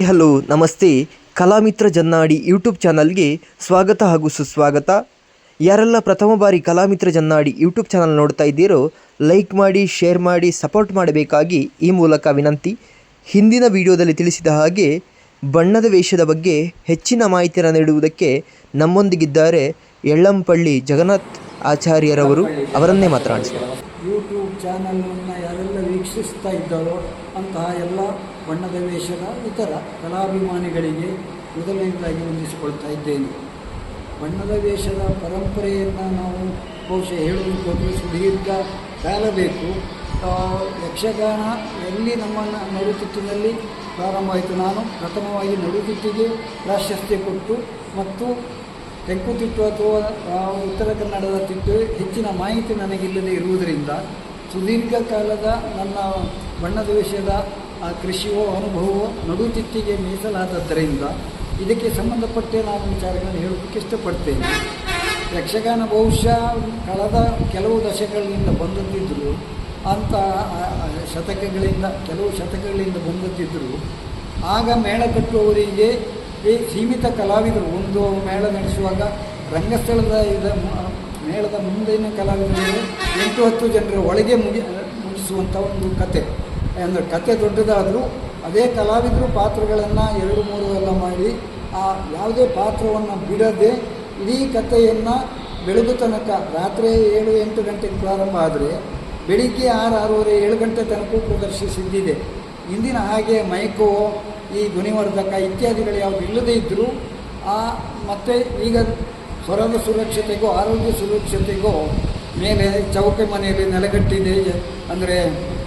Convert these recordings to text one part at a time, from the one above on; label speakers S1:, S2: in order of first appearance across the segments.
S1: Hello, ನಮಸ್ತೆ. ಕಲಾಮಿತ್ರ Jannadi YouTube ಚಾನಲ್ಗೆ ಸ್ವಾಗತ ಹಾಗೂ ಸುಸ್ವಾಗತ. ಯಾರೆಲ್ಲ ಪ್ರಥಮ ಬಾರಿ ಕಲಾಮಿತ್ರ ಜನ್ನಾಡಿ ಯೂಟ್ಯೂಬ್ ಚಾನಲ್ ನೋಡ್ತಾ ಇದ್ದೀರೋ, ಲೈಕ್ ಮಾಡಿ, ಶೇರ್ ಮಾಡಿ, ಸಪೋರ್ಟ್ ಮಾಡಬೇಕಾಗಿ ಈ ಮೂಲಕ ವಿನಂತಿ. ಹಿಂದಿನ ವಿಡಿಯೋದಲ್ಲಿ ತಿಳಿಸಿದ ಹಾಗೆ, ಬಣ್ಣದ ವೇಷದ ಬಗ್ಗೆ ಹೆಚ್ಚಿನ ಮಾಹಿತಿಯನ್ನು ನೀಡುವುದಕ್ಕೆ ನಮ್ಮೊಂದಿಗಿದ್ದಾರೆ ಎಳ್ಳಂಪಳ್ಳಿ ಜಗನ್ನಾಥ್ ಆಚಾರ್ಯರವರು. ಅವರನ್ನೇ ಮಾತನಾಡಿಸಿದರು
S2: ಯೂಟ್ಯೂಬ್ ಚಾನಲನ್ನು ಯಾರೆಲ್ಲ ವೀಕ್ಷಿಸ್ತಾ ಇದ್ದಾರೋ ಅಂತಹ ಎಲ್ಲ ಬಣ್ಣದ ವೇಷದ ಇತರ ಕಲಾಭಿಮಾನಿಗಳಿಗೆ ಮೊದಲನೇದಾಗಿ ಹೊಂದಿಸಿಕೊಳ್ತಾ ಇದ್ದೇನೆ. ಬಣ್ಣದ ವೇಷದ ಪರಂಪರೆಯನ್ನು ನಾವು ಬಹುಶಃ ಹೋದರೆ ಸುದೀರ್ಘ ಕಾಲ ಬೇಕು ಯಕ್ಷಗಾನ ಎಲ್ಲಿ ನಮ್ಮನ್ನು ನಡುತಿಟ್ಟಿನಲ್ಲಿ ಪ್ರಾರಂಭವಾಯಿತು ನಾನು ಪ್ರಥಮವಾಗಿ ನಡುತಿಟ್ಟಿಗೆ ಪ್ರಾಶಸ್ತ್ಯ ಕೊಟ್ಟು ಮತ್ತು ತೆಂಕುತಿಟ್ಟು ಅಥವಾ ಉತ್ತರ ಕನ್ನಡದ ತಿಟ್ಟು ಹೆಚ್ಚಿನ ಮಾಹಿತಿ ನನಗಿಲ್ಲದೆ ಇರುವುದರಿಂದ ಸುದೀರ್ಘ ಕಾಲದ ನನ್ನ ಬಣ್ಣದ ವಿಷಯದ ಆ ಕೃಷಿಯೋ ಅನುಭವವೋ ನಡುತಿತ್ತಿಗೆ ಮೀಸಲಾದದ್ದರಿಂದ ಇದಕ್ಕೆ ಸಂಬಂಧಪಟ್ಟೆ ನಾನು ವಿಚಾರಗಳನ್ನು ಹೇಳೋದಕ್ಕೆ ಇಷ್ಟಪಡ್ತೇನೆ. ಯಕ್ಷಗಾನ ಬಹುಶಃ ಕಳೆದ ಕೆಲವು ದಶಕಗಳಿಂದ ಬಂದದ್ದಿದ್ದರು ಆ, ಶತಕಗಳಿಂದ ಕೆಲವು ಶತಕಗಳಿಂದ ಬಂದದ್ದಿದ್ದರು ಆಗ ಮೇಳ ಕಟ್ಟುವವರಿಗೆ ಈ ಸೀಮಿತ ಕಲಾವಿದರು ಒಂದು ಮೇಳ ನಡೆಸುವಾಗ ರಂಗಸ್ಥಳದ ಇದ ಮೇಳದ ಮುಂದಿನ ಕಲಾವಿದರಿಗೆ ಎಂಟು ಹತ್ತು ಜನರ ಒಳಗೆ ಮುಗಿ ಮುಗಿಸುವಂಥ ಒಂದು ಕತೆ. ಅಂದರೆ ಕತೆ ದೊಡ್ಡದಾದರೂ ಅದೇ ಕಲಾವಿದರು ಪಾತ್ರಗಳನ್ನು ಎರಡು ಮೂರು ಎಲ್ಲ ಮಾಡಿ ಆ ಯಾವುದೇ ಪಾತ್ರವನ್ನು ಬಿಡದೆ ಇಡೀ ಕಥೆಯನ್ನು ಬೆಳಗು ತನಕ ರಾತ್ರಿ ಏಳು ಎಂಟು ಗಂಟೆಗೆ ಪ್ರಾರಂಭ ಆದರೆ ಬೆಳಿಗ್ಗೆ ಆರು ಆರೂವರೆ ಏಳು ಗಂಟೆ ತನಕ ಪ್ರದರ್ಶಿಸಿದ್ದಿದೆ ಇಂದಿನ ಹಾಗೆ ಮೈಕೋ, ಈ ಧ್ವನಿವರ್ಧಕ ಇತ್ಯಾದಿಗಳು ಯಾವುದು ಇಲ್ಲದೇ ಇದ್ದರೂ ಆ ಮತ್ತು ಈಗ ಸ್ವರದ ಸುರಕ್ಷತೆಗೋ, ಆರೋಗ್ಯ ಸುರಕ್ಷತೆಗೋ ಮೇಲೆ ಚೌಕೆ ಮನೆಯಲ್ಲಿ ನೆಲೆಗಟ್ಟಿದೆ. ಅಂದರೆ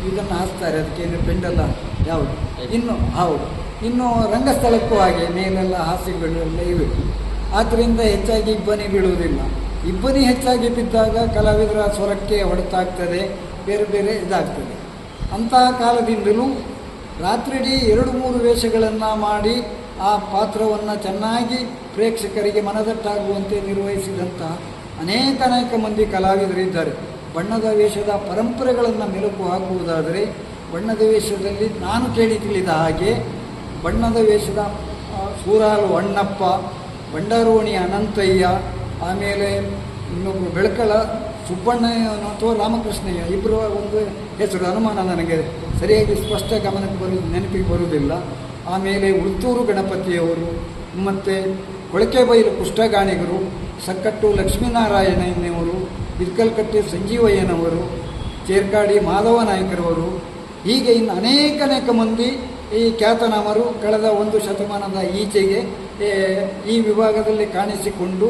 S2: ಇದನ್ನು ಹಾಸ್ತಾರೆ ಅದಕ್ಕೇನು ಪೆಂಡಲ್ಲ ಯಾವುದು? ಇನ್ನು, ಹೌದು. ಇನ್ನು ರಂಗಸ್ಥಳಕ್ಕೂ ಹಾಗೆ ಮೇಲೆಲ್ಲ ಹಾಸಿಗೆಗಳೆಲ್ಲ ಇವೆ. ಆದ್ದರಿಂದ ಹೆಚ್ಚಾಗಿ ಇಬ್ಬನಿ ಬೀಳುವುದಿಲ್ಲ. ಇಬ್ಬನಿ ಹೆಚ್ಚಾಗಿ ಬಿದ್ದಾಗ ಕಲಾವಿದರ ಸ್ವರಕ್ಕೆ ಹೊಡೆತಾಗ್ತದೆ, ಬೇರೆ ಬೇರೆ ಇದಾಗ್ತದೆ. ಅಂತಹ ಕಾಲದಿಂದಲೂ ರಾತ್ರಿಡೀ ಎರಡು ಮೂರು ವೇಷಗಳನ್ನು ಮಾಡಿ ಆ ಪಾತ್ರವನ್ನು ಚೆನ್ನಾಗಿ ಪ್ರೇಕ್ಷಕರಿಗೆ ಮನದಟ್ಟಾಗುವಂತೆ ನಿರ್ವಹಿಸಿದಂತಹ ಅನೇಕ ಅನೇಕ ಮಂದಿ ಕಲಾವಿದರಿದ್ದಾರೆ. ಬಣ್ಣದ ವೇಷದ ಪರಂಪರೆಗಳನ್ನು ಮೆಲುಕು ಹಾಕುವುದಾದರೆ ಬಣ್ಣದ ವೇಷದಲ್ಲಿ ನಾನು ಕೇಳಿ ತಿಳಿದ ಹಾಗೆ ಬಣ್ಣದ ವೇಷದ ಸೂರಾಲು ಅಣ್ಣಪ್ಪ ಬಂಡಾರೋಣಿ ಅನಂತಯ್ಯ, ಆಮೇಲೆ ಇನ್ನೊಬ್ಬರು ಬೆಳಕಳ ಸುಬ್ಬಣ್ಣ ಅಥವಾ ರಾಮಕೃಷ್ಣಯ್ಯ ಇಬ್ಬರು ಒಂದು ಹೆಸರು, ಅನುಮಾನ ನನಗೆ ಸರಿಯಾಗಿ ಸ್ಪಷ್ಟ ಗಮನಕ್ಕೆ ಬರು, ನೆನಪಿಗೆ ಬರುವುದಿಲ್ಲ. ಆಮೇಲೆ ಉಳ್ತೂರು ಗಣಪತಿಯವರು, ಮತ್ತು ಕೊಳಕೆಬೈಲು ಕುಷ್ಟಗಾಣಿಗರು ಸಕ್ಕಟ್ಟು ಲಕ್ಷ್ಮೀನಾರಾಯಣಯ್ಯನವರು ಬಿದ್ಕಲ್ಕಟ್ಟೆ ಸಂಜೀವಯ್ಯನವರು, ಚೇರ್ಕಾಡಿ ಮಾಧವ ನಾಯಕರವರು, ಹೀಗೆ ಇನ್ನು ಅನೇಕ ಅನೇಕ ಮಂದಿ ಈ ಖ್ಯಾತನಾಮರು ಕಳೆದ ಒಂದು ಶತಮಾನದ ಈಚೆಗೆ ಈ ವಿಭಾಗದಲ್ಲಿ ಕಾಣಿಸಿಕೊಂಡು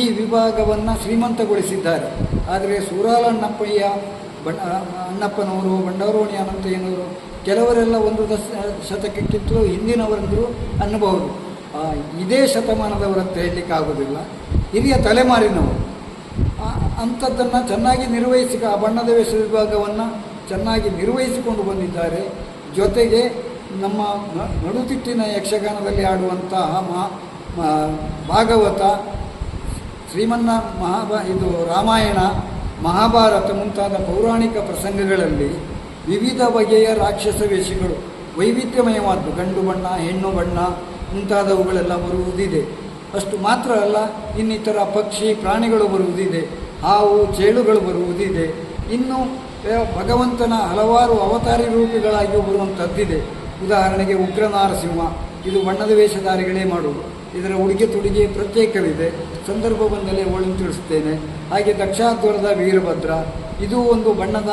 S2: ಈ ವಿಭಾಗವನ್ನು ಶ್ರೀಮಂತಗೊಳಿಸಿದ್ದಾರೆ. ಆದರೆ ಸೂರಾಲಣ್ಣಪ್ಪಯ್ಯ, ಬಣ್ಣ, ಅಣ್ಣಪ್ಪನವರು ಬಂಡಾರೋಣಿ ಅನಂತಯ್ಯನವರು ಕೆಲವರೆಲ್ಲ ಒಂದು ದಶ, ಶತಕಕ್ಕಿಂತಲೂ ಹಿಂದಿನವರೆಂದರೂ ಅನ್ನಬಹುದು. ಇದೇ ಶತಮಾನದವರಂತ ಹೇಳಲಿಕ್ಕಾಗೋದಿಲ್ಲ ಹಿರಿಯ ತಲೆಮಾರಿನವರು ಅಂಥದ್ದನ್ನು ಚೆನ್ನಾಗಿ ನಿರ್ವಹಿಸಿ ಆ ಬಣ್ಣದ ವೇಷ ವಿಭಾಗವನ್ನು ಚೆನ್ನಾಗಿ ನಿರ್ವಹಿಸಿಕೊಂಡು ಬಂದಿದ್ದಾರೆ. ಜೊತೆಗೆ ನಮ್ಮ ನಡುತಿಟ್ಟಿನ ಯಕ್ಷಗಾನದಲ್ಲಿ ಆಡುವಂತಹ ಮಹಾ, ಭಾಗವತ, ಶ್ರೀಮನ್ನ ಮಹಾಭಾ, ಇದು ರಾಮಾಯಣ, ಮಹಾಭಾರತ ಮುಂತಾದ ಪೌರಾಣಿಕ ಪ್ರಸಂಗಗಳಲ್ಲಿ ವಿವಿಧ ಬಗೆಯ ರಾಕ್ಷಸ ವೇಷಗಳು, ವೈವಿಧ್ಯಮಯವಾದ್ದು, ಗಂಡು ಬಣ್ಣ, ಹೆಣ್ಣು ಬಣ್ಣ ಮುಂತಾದವುಗಳೆಲ್ಲ ಬರುವುದಿದೆ. ಅಷ್ಟು ಮಾತ್ರ ಅಲ್ಲ, ಇನ್ನಿತರ ಪಕ್ಷಿ ಪ್ರಾಣಿಗಳು ಬರುವುದಿದೆ. ಹಾವು ಚೇಳುಗಳು ಬರುವುದಿದೆ. ಇನ್ನು ಭಗವಂತನ ಹಲವಾರು ಅವತಾರಿ ರೂಪಗಳಾಗಿ ಬರುವಂಥದ್ದಿದೆ. ಉದಾಹರಣೆಗೆ ಉಗ್ರ ನಾರಸಿಂಹ ಇದು ಬಣ್ಣದ ವೇಷಧಾರಿಗಳೇ ಮಾಡುವುದು. ಇದರ ಉಡುಗೆ ತೊಡುಗೆ ಪ್ರತ್ಯೇಕವಿದೆ. ಸಂದರ್ಭ ಬಂದಲೇ ಅವಳನ್ನು ತಿಳಿಸ್ತೇನೆ ಹಾಗೆ ದಕ್ಷಾಧ್ವರದ ವೀರಭದ್ರ, ಇದು ಒಂದು ಬಣ್ಣದ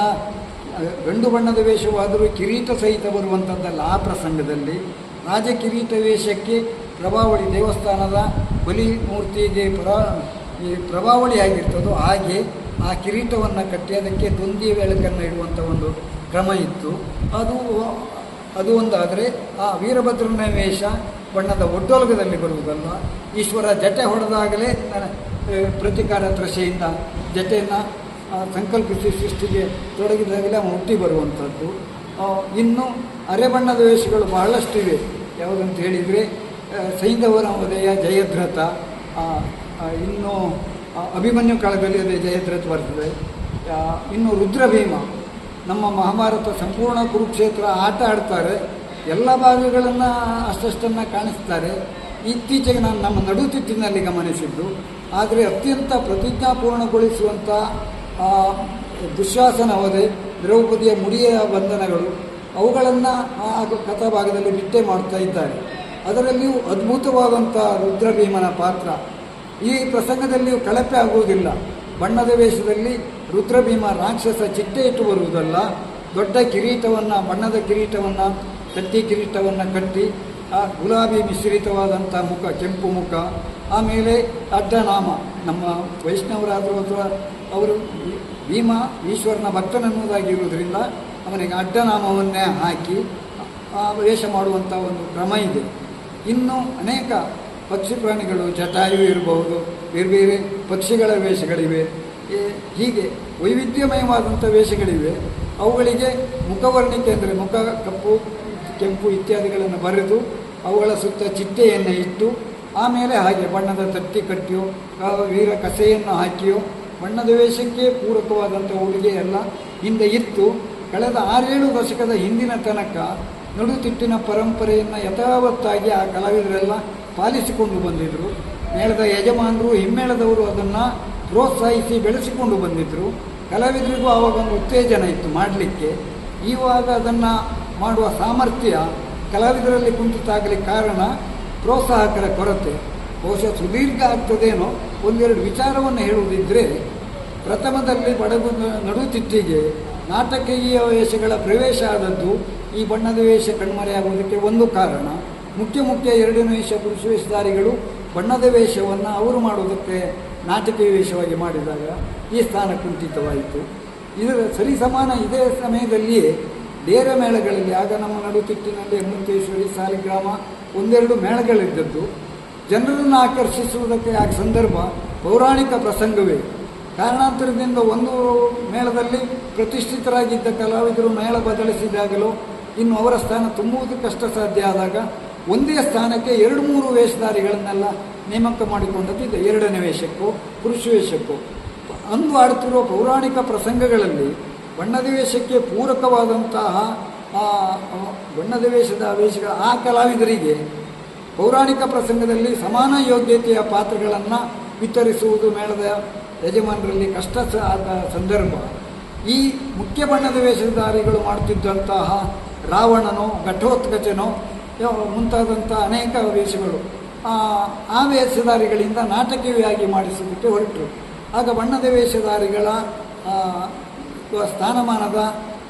S2: ಗಂಡು ಬಣ್ಣದ ವೇಷವಾದರೂ ಕಿರೀಟ ಸಹಿತ ಬರುವಂಥದ್ದಲ್ಲ ಆ ಪ್ರಸಂಗದಲ್ಲಿ. ರಾಜಕಿರೀಟ ವೇಷಕ್ಕೆ ಪ್ರಭಾವಳಿ ದೇವಸ್ಥಾನದ ಬಲಿ ಮೂರ್ತಿಗೆ ಪ್ರ ಈ ಪ್ರಭಾವಳಿ ಆಗಿರ್ತದೋ ಹಾಗೆ ಆ ಕಿರೀಟವನ್ನು ಕಟ್ಟಿ ಅದಕ್ಕೆ ದೊಂದಿ ಬೆಳಕನ್ನು ಇಡುವಂಥ ಒಂದು ಕ್ರಮ ಇತ್ತು. ಅದು ಅದು ಒಂದಾದರೆ ಆ ವೀರಭದ್ರನ ವೇಷ ಬಣ್ಣದ ಒಡ್ಡೊಲಗದಲ್ಲಿ ಬರುವುದಲ್ಲ, ಈಶ್ವರ ಜಟೆ ಹೊಡೆದಾಗಲೇ ಪ್ರತಿಕಾರ ತ್ರಷೆಯಿಂದ ಜಟೆಯನ್ನು ಸಂಕಲ್ಪಿಸಿ ಸೃಷ್ಟಿಗೆ ತೊಡಗಿದಾಗಲೇ ಅವನು ಹುಟ್ಟಿ ಬರುವಂಥದ್ದು ಇನ್ನು ಅರೆ ಅರೆಬಣ್ಣದ ವೇಷಗಳು ಬಹಳಷ್ಟಿವೆ ಯಾವುದಂತ ಹೇಳಿದರೆ ಸೈಂಧವರ ಉದಯ ಜಯದ್ರಥ ಇನ್ನು ಅಭಿಮನ್ಯು ಕಾಲದಲ್ಲಿ ಅದೇ ಜಯದ್ರಥ ಬರ್ತದೆ. ಇನ್ನು ರುದ್ರಭೀಮ, ನಮ್ಮ ಮಹಾಭಾರತ ಸಂಪೂರ್ಣ ಕುರುಕ್ಷೇತ್ರ ಆಟ ಆಡ್ತಾರೆ. ಎಲ್ಲ ಭಾಗಗಳನ್ನು ಅಷ್ಟಷ್ಟನ್ನು ಕಾಣಿಸ್ತಾರೆ. ಇತ್ತೀಚೆಗೆ ನಾನು ನಮ್ಮ ನಡುತಿಟ್ಟಿನಲ್ಲಿ ಗಮನಿಸಿದ್ದು. ಆದರೆ ಅತ್ಯಂತ ಪ್ರತಿಜ್ಞಾಪೂರ್ಣಗೊಳಿಸುವಂಥ ದುಶ್ವಾಸನ ದುಶ್ಯಾಸನ ವಧೆ ದ್ರೌಪದಿಯ ಮುಡಿಯ ಬಂಧನಗಳು, ಅವುಗಳನ್ನು ಆ ಕಥಾಭಾಗದಲ್ಲಿ ಬಿಟ್ಟೆ ಮಾಡ್ತಾ ಇದ್ದಾರೆ. ಅದರಲ್ಲಿಯೂ ಅದ್ಭುತವಾದಂಥ ರುದ್ರಭೀಮನ ಪಾತ್ರ. ಈ ಪ್ರಸಂಗದಲ್ಲಿಯೂ ಕಳಪೆ ಆಗುವುದಿಲ್ಲ. ಬಣ್ಣದ ವೇಷದಲ್ಲಿ ರುದ್ರಭೀಮ ರಾಕ್ಷಸ ಚಿಟ್ಟೆ ಇಟ್ಟು ಬರುವುದಲ್ಲ. ದೊಡ್ಡ ಕಿರೀಟವನ್ನು, ಬಣ್ಣದ ಕಿರೀಟವನ್ನು ಕಟ್ಟಿ ಕಿರೀಟವನ್ನು ಕಟ್ಟಿ, ಆ ಗುಲಾಬಿ ಮಿಶ್ರಿತವಾದಂಥ ಮುಖ, ಕೆಂಪು ಮುಖ, ಆಮೇಲೆ ಅಡ್ಡನಾಮ. ನಮ್ಮ ವೈಷ್ಣವರಾದರೂ ಅಥವಾ ಅವರು ಭೀಮ, ಈಶ್ವರನ ಭಕ್ತನನ್ನುವುದಾಗಿರುವುದರಿಂದ ಅವನಿಗೆ ಅಡ್ಡನಾಮವನ್ನೇ ಹಾಕಿ ವೇಷ ಮಾಡುವಂಥ ಒಂದು ಕ್ರಮ ಇದೆ. ಇನ್ನು ಅನೇಕ ಪಕ್ಷಿ ಪ್ರಾಣಿಗಳು ಜಟಾಯು ಇರಬಹುದು. ಬೇರೆ ಬೇರೆ ಪಕ್ಷಿಗಳ ವೇಷಗಳಿವೆ. ಹೀಗೆ ವೈವಿಧ್ಯಮಯವಾದಂಥ ವೇಷಗಳಿವೆ. ಅವುಗಳಿಗೆ ಮುಖವರ್ಣಿಕೆ ಅಂದರೆ ಮುಖ, ಕಪ್ಪು, ಕೆಂಪು ಇತ್ಯಾದಿಗಳನ್ನು ಬರೆದು ಅವುಗಳ ಸುತ್ತ ಚಿಟ್ಟೆಯನ್ನು ಇಟ್ಟು ಆಮೇಲೆ ಹಾಗೆ ಬಣ್ಣದ ತಟ್ಟಿ ಕಟ್ಟಿಯೋ ವೀರ ಕಸೆಯನ್ನು ಹಾಕಿಯೋ, ಬಣ್ಣದ ವೇಷಕ್ಕೆ ಪೂರಕವಾದಂಥ ಉಡುಗೆ ಎಲ್ಲ ಹಿಂದೆ ಇತ್ತು. ಕಳೆದ ಆರೇಳು ದಶಕದ ಹಿಂದಿನ ತನಕ ನಡುತಿಟ್ಟಿನ ಪರಂಪರೆಯನ್ನು ಯಥಾವತ್ತಾಗಿ ಆ ಕಲಾವಿದರೆಲ್ಲ ಪಾಲಿಸಿಕೊಂಡು ಬಂದಿದ್ದರು ಮೇಳದ ಯಜಮಾನರು, ಹಿಮ್ಮೇಳದವರು ಅದನ್ನು ಪ್ರೋತ್ಸಾಹಿಸಿ ಬೆಳೆಸಿಕೊಂಡು ಬಂದಿದ್ದರು ಕಲಾವಿದರಿಗೂ ಆವಾಗ ಒಂದು ಉತ್ತೇಜನ ಇತ್ತು ಮಾಡಲಿಕ್ಕೆ. ಇವಾಗ ಅದನ್ನು ಮಾಡುವ ಸಾಮರ್ಥ್ಯ ಕಲಾವಿದರಲ್ಲಿ ಕುಂಠಿತಾಗಲಿಕ್ಕೆ ಕಾರಣ ಪ್ರೋತ್ಸಾಹಕರ ಕೊರತೆ. ಬಹುಶಃ ಸುದೀರ್ಘ ಆಗ್ತದೇನೋ ಒಂದೆರಡು ವಿಚಾರವನ್ನು ಹೇಳುವುದಿದ್ದರೆ ಪ್ರಥಮದಲ್ಲಿ ಬಡಗು ನಡುತಿಟ್ಟಿಗೆ ನಾಟಕೀಯ ವೇಷಗಳ ಪ್ರವೇಶ ಆದದ್ದು ಈ ಬಣ್ಣದ ವೇಷ ಕಣ್ಮರೆಯಾಗುವುದಕ್ಕೆ ಒಂದು ಕಾರಣ. ಮುಖ್ಯ ಮುಖ್ಯ ಎರಡನೇ ವೇಷ ಪುರುಷ ವೇಷಧಾರಿಗಳು ಬಣ್ಣದ ವೇಷವನ್ನು ಅವರು ಮಾಡುವುದಕ್ಕೆ ನಾಟಕೀಯ ವೇಷವಾಗಿ ಮಾಡಿದಾಗ ಈ ಸ್ಥಾನ ಕುಂಠಿತವಾಯಿತು. ಇದರ ಸರಿಸಮಾನ ಇದೇ ಸಮಯದಲ್ಲಿಯೇ ಡೇರ ಮೇಳಗಳಲ್ಲಿ, ಆಗ ನಮ್ಮ ನಡುತಿಟ್ಟಿನಲ್ಲಿ ಹೇಮಂತೇಶ್ವರಿ ಸಾಲಿಗ್ರಾಮ ಒಂದೆರಡು ಮೇಳಗಳಿದ್ದದ್ದು. ಜನರನ್ನು ಆಕರ್ಷಿಸುವುದಕ್ಕೆ ಆ ಸಂದರ್ಭ ಪೌರಾಣಿಕ ಪ್ರಸಂಗವೇ. ಕಾರಣಾಂತರದಿಂದ ಒಂದು ಮೇಳದಲ್ಲಿ ಪ್ರತಿಷ್ಠಿತರಾಗಿದ್ದ ಕಲಾವಿದರು ಮೇಳ ಬದಲಿಸಿದಾಗಲೂ ಇನ್ನು ಅವರ ಸ್ಥಾನ ತುಂಬುವುದು ಕಷ್ಟ ಸಾಧ್ಯ ಆದಾಗ ಒಂದೇ ಸ್ಥಾನಕ್ಕೆ ಎರಡು ಮೂರು ವೇಷಧಾರಿಗಳನ್ನೆಲ್ಲ ನೇಮಕ ಮಾಡಿಕೊಂಡದ್ದು ಎರಡನೇ ವೇಷಕ್ಕೂ, ಪುರುಷ ವೇಷಕ್ಕೂ. ಅಂದು ಆಡುತ್ತಿರುವ ಪೌರಾಣಿಕ ಪ್ರಸಂಗಗಳಲ್ಲಿ ಬಣ್ಣದ ವೇಷಕ್ಕೆ ಪೂರಕವಾದಂತಹ ಬಣ್ಣದ ವೇಷದ ವೇಷಗಳ ಆ ಕಲಾವಿದರಿಗೆ ಪೌರಾಣಿಕ ಪ್ರಸಂಗದಲ್ಲಿ ಸಮಾನ ಯೋಗ್ಯತೆಯ ಪಾತ್ರಗಳನ್ನು ವಿತರಿಸುವುದು ಮೇಳದ ಯಜಮಾನರಲ್ಲಿ ಕಷ್ಟ ಸಂದರ್ಭ. ಈ ಮುಖ್ಯ ಬಣ್ಣದ ವೇಷಧಾರಿಗಳು ಮಾಡುತ್ತಿದ್ದಂತಹ ರಾವಣನೋ, ಘಟೋತ್ಕಚನೋ ಮುಂತಾದಂಥ ಅನೇಕ ವೇಷಗಳು. ಆ ವೇಷಧಾರಿಗಳಿಂದ ನಾಟಕೀಯವಾಗಿ ಮಾಡಿಸಿಬಿಟ್ಟು ಹೊರಟರು. ಆಗ ಬಣ್ಣದ ವೇಷಧಾರಿಗಳ ಸ್ಥಾನಮಾನದ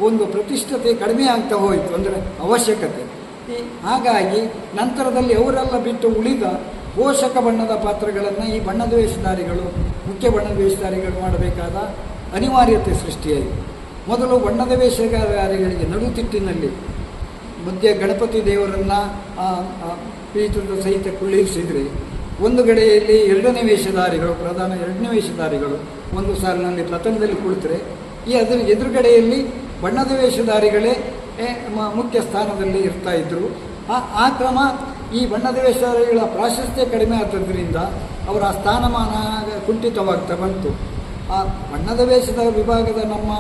S2: ಒಂದು ಪ್ರತಿಷ್ಠತೆ ಕಡಿಮೆ ಆಗ್ತಾ ಹೋಯಿತು, ಅಂದರೆ ಅವಶ್ಯಕತೆ. ಹಾಗಾಗಿ ನಂತರದಲ್ಲಿ ಅವರೆಲ್ಲ ಬಿಟ್ಟು ಉಳಿದ ಪೋಷಕ ಬಣ್ಣದ ಪಾತ್ರಗಳನ್ನು ಈ ಬಣ್ಣದ ವೇಷಧಾರಿಗಳು, ಮುಖ್ಯ ಬಣ್ಣದ ವೇಷಧಾರಿಗಳು ಮಾಡಬೇಕಾದ ಅನಿವಾರ್ಯತೆ ಸೃಷ್ಟಿಯಾಯಿತು. ಮೊದಲು ಬಣ್ಣದ ವೇಷಧಾರಿಗಳಿಗೆ ನಡುತಿಟ್ಟಿನಲ್ಲಿ ಮಧ್ಯ ಗಣಪತಿ ದೇವರನ್ನು ಪೀಠದ ಸಹಿತ ಕುಳ್ಳಿರಿಸಿದರೆ, ಒಂದು ಗಡೆಯಲ್ಲಿ ಎರಡನೇ ವೇಷಧಾರಿಗಳು, ಪ್ರಧಾನ ಎರಡನೇ ವೇಷಧಾರಿಗಳು, ಒಂದು ಸಾಲಿನಲ್ಲಿ ಪ್ರಥಮದಲ್ಲಿ ಕುಳಿತರೆ, ಈ ಅದರ ಎದುರುಗಡೆಯಲ್ಲಿ ಬಣ್ಣದ ವೇಷಧಾರಿಗಳೇ ಮುಖ್ಯ ಸ್ಥಾನದಲ್ಲಿ ಇರ್ತಾ ಇದ್ದರು ಆ ಕ್ರಮ ಈ ಬಣ್ಣದ ವೇಷಧಾರಿಗಳ ಪ್ರಾಶಸ್ತ್ಯ ಕಡಿಮೆ ಆದ್ದರಿಂದ ಅವರ ಸ್ಥಾನಮಾನ ಕುಂಠಿತವಾಗ್ತಾ ಬಂತು. ಆ ಬಣ್ಣದ ವೇಷದ ವಿಭಾಗದ ನಮ್ಮ